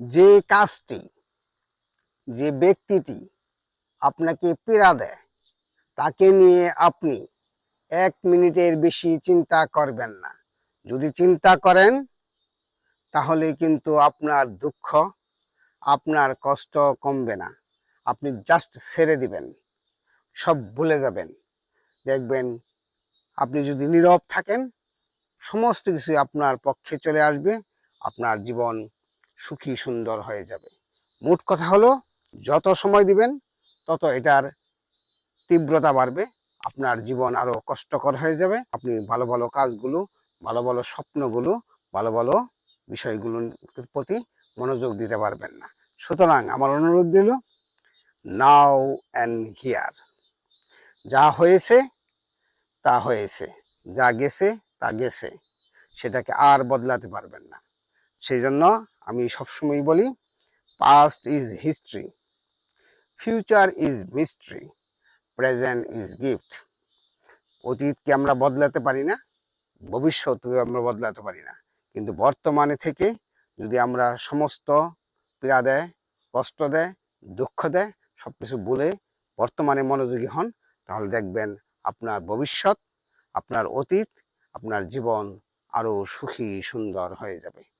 যে কাজটি, যে ব্যক্তিটি আপনাকে পীড়া দেয়, তাকে নিয়ে আপনি এক মিনিটের বেশি চিন্তা করবেন না। যদি চিন্তা করেন, তাহলে কিন্তু আপনার দুঃখ, আপনার কষ্ট কমবে না। আপনি জাস্ট ছেড়ে দিবেন, সব ভুলে যাবেন। দেখবেন, আপনি যদি নীরব থাকেন, সমস্ত কিছু আপনার পক্ষে চলে আসবে, আপনার জীবন সুখী সুন্দর হয়ে যাবে। মোট কথা হলো, যত সময় দিবেন, তত এটার তীব্রতা বাড়বে, আপনার জীবন আরও কষ্টকর হয়ে যাবে। আপনি ভালো ভালো কাজগুলো, ভালো ভালো স্বপ্নগুলো, ভালো ভালো বিষয়গুলোর প্রতি মনোযোগ দিতে পারবেন না। সুতরাং আমার অনুরোধ দিল নাও অ্যান্ড হিয়ার। যা হয়েছে, তা হয়েছে। যা গেছে, তা গেছে। সেটাকে আর বদলাতে পারবেন না। সেই জন্য আমি সবসময় বলি past is history future is mystery present is gift অতীতকে আমরা বদলাতে পারি না ভবিষ্যৎকে আমরা বদলাতে পারি না। কিন্তু বর্তমানে থেকে যদি আমরা সমস্ত পীড়া দেয়, কষ্ট দেয়, দুঃখ দেয় সব কিছু বলে বর্তমানে মনোযোগী হন, তাহলে দেখবেন আপনার ভবিষ্যৎ, আপনার অতীত, আপনার জীবন আরও সুখী, সুন্দর হয়ে যাবে।